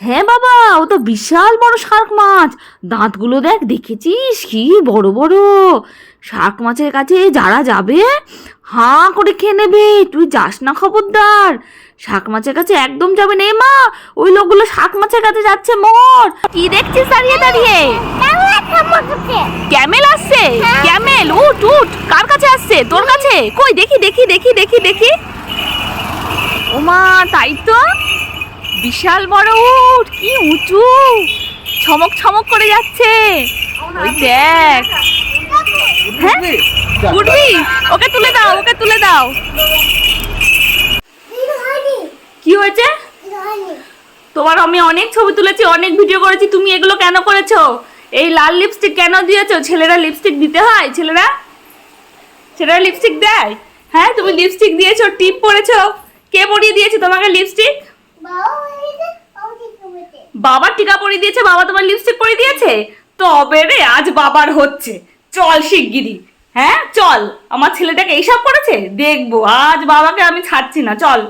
হ্যাঁ বাবা ও তো বিশাল বড় শার্ক মাছ। দাঁতগুলো দেখ দেখেছিস? কি বড় বড়। শার্ক মাছের কাছে যারা যাবে হাঁ করে খেয়ে নেবে। তুই যাস না খবরদার। শাক মাছের কাছে একদম যাবে না। মা ওই লোকগুলো শাক মাছের কাছে যাচ্ছে মোর। কি দেখছিস দাঁড়িয়ে দাঁড়িয়ে? ক্যামেল আসছে ক্যামেল উঠ উঠ। কার কাছে আসছে? তোর কাছে? কই দেখি দেখি দেখি দেখি দেখি। ওমা, তাই তো? বিশাল বড় উঠ কি উঁচু। ছমক ছমক করে যাচ্ছে। ওই দেখ। হ্যাঁ? উঠবি ওকে তুলে দাও, ওকে তুলে দাও। কি হয়েছে? তোমার আমি অনেক ছবি তুলেছি, অনেক ভিডিও করেছি। তুমি এগুলো কেন করেছ? এই লাল লিপস্টিক কেন দিয়েছ? ছেলেরা লিপস্টিক দিতে হয়, ছেলেরা? ছেলেরা লিপস্টিক দেয়? হ্যাঁ তুমি লিপস্টিক দিয়েছ টিপ পরেছো। কে পরিয়ে দিয়েছে তোমাকে লিপস্টিক বাবা টিকা পরিয়ে দিয়েছে বাবা তোমার লিপস্টিক পরিয়ে দিয়েছে? তবে রে আজ বাবার হচ্ছে। চল শিগগিরি হ্যাঁ? চল আমার ছেলেটাকে এইসব করেছে? দেখব আজ বাবাকে আমি ছাড়ছি না চল।